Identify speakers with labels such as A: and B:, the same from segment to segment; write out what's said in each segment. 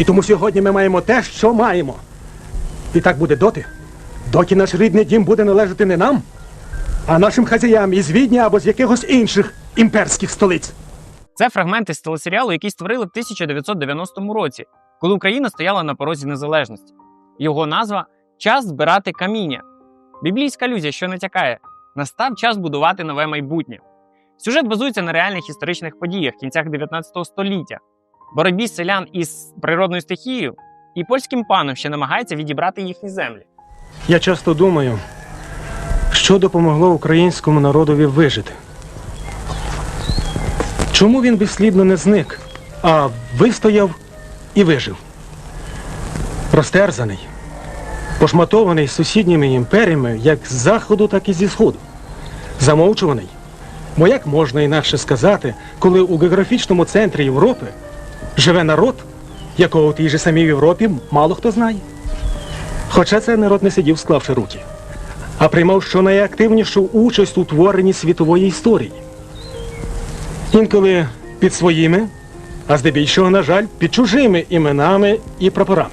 A: І тому сьогодні ми маємо те, що маємо. І так буде доти, доки наш рідний дім буде належати не нам, а нашим хазяям із Відня або з якихось інших імперських столиць.
B: Це фрагменти з телесеріалу, який створили в 1990 році, коли Україна стояла на порозі незалежності. Його назва Час збирати каміння. Біблійська алюзія, що натякає, настав час будувати нове майбутнє. Сюжет базується на реальних історичних подіях кінцях 19 століття, боротьбі селян із природною стихією і польським паном, що намагається відібрати їхні землі.
A: Я часто думаю, що допомогло українському народові вижити. Чому він безслідно не зник, а вистояв і вижив? Розтерзаний, пошматований сусідніми імперіями як з заходу, так і зі сходу. Замовчуваний. Бо як можна інакше сказати, коли у географічному центрі Європи живе народ, якого в тій же самій Європі мало хто знає? Хоча цей народ не сидів, склавши руки, а приймав щонайактивнішу участь у творенні світової історії. Інколи під своїми, а здебільшого, на жаль, під чужими іменами і прапорами.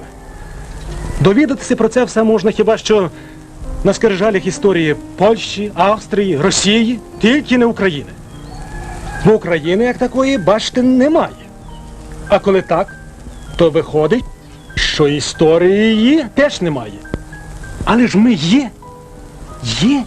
A: Довідатися про це все можна хіба що на скрижалях історії Польщі, Австрії, Росії, тільки не України. Бо України як такої, бачите, немає. А коли так, то виходить, що історії теж немає. Але ж ми є. Є.